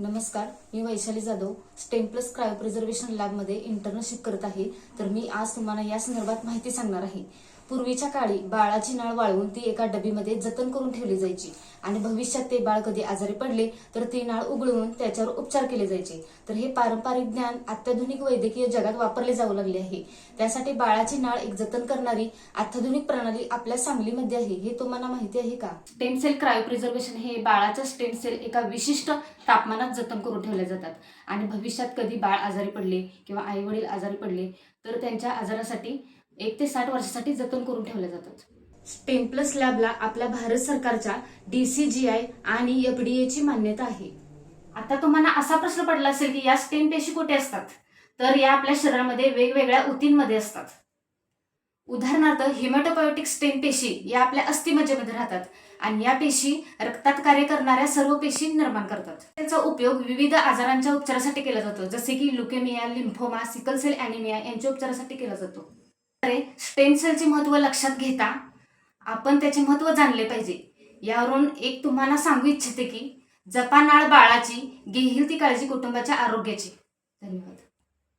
नमस्कार मी Vaishali Jadhav stem plus cryopreservation लॅबमध्ये internship करत आहे. तर मी आज तुम्हाला या संदर्भात माहिती सांगणार आहे. पूर्वीच्या काळी बाळाची नाळ वाळवून ती एका डबीमध्ये जतन करून ठेवली जायची. आणि भविष्यात ते बाळ कधी आजारी पडले तर ती नाळ उघडून त्याच्यावर उपचार केले जायचे. तर हे पारंपरिक ज्ञान अत्याधुनिक वैद्यकीय जगात वापरले जाऊ लागले आहे. त्यासाठी बाळाची नाळ एक जतन करणारी अत्याधुनिक प्रणाली आपल्या सांगलीमध्ये आहे. हे तुम्हाला माहिती आहे का? स्टेम सेल क्रायोप्रिझर्वेशन हे बाळाच्या स्टेम सेल एका विशिष्ट तापमानात जतन करून ठेवल्या जातात. आणि भविष्यात कधी बाळ आजारी पडले किंवा आई वडील आजारी पडले तर त्यांच्या आजारासाठी एक ते साठ वर्षासाठी जतन करून ठेवले जातात. स्टेम प्लस लॅबला आपल्या भारत सरकारच्या डीसीजीआय आणि एफडीए ची मान्यता आहे. आता तुम्हाला असा प्रश्न पडला असेल की या स्टेम पेशी कुठे असतात? तर या आपल्या शरीरामध्ये वेगवेगळ्या ऊतींमध्ये असतात. उदाहरणार्थ हिमॅटोबायोटिक स्टेम पेशी या आपल्या अस्थिमज्जेमध्ये राहतात आणि या पेशी रक्तात कार्य करणाऱ्या सर्व पेशी निर्माण करतात. त्याचा उपयोग विविध आजारांच्या उपचारासाठी केला जातो जसे की leukaemia lymphoma sickle cell anaemia यांच्या उपचारासाठी केला जातो. तर महत्त्व लक्षात घेता आपण त्याचे महत्त्व जाणले पाहिजे. यावरून एक तुम्हाला सांगू इच्छिते की जपानाळ बाळाची घेईल ती काळजी कुटुंबाच्या आरोग्याची. धन्यवाद.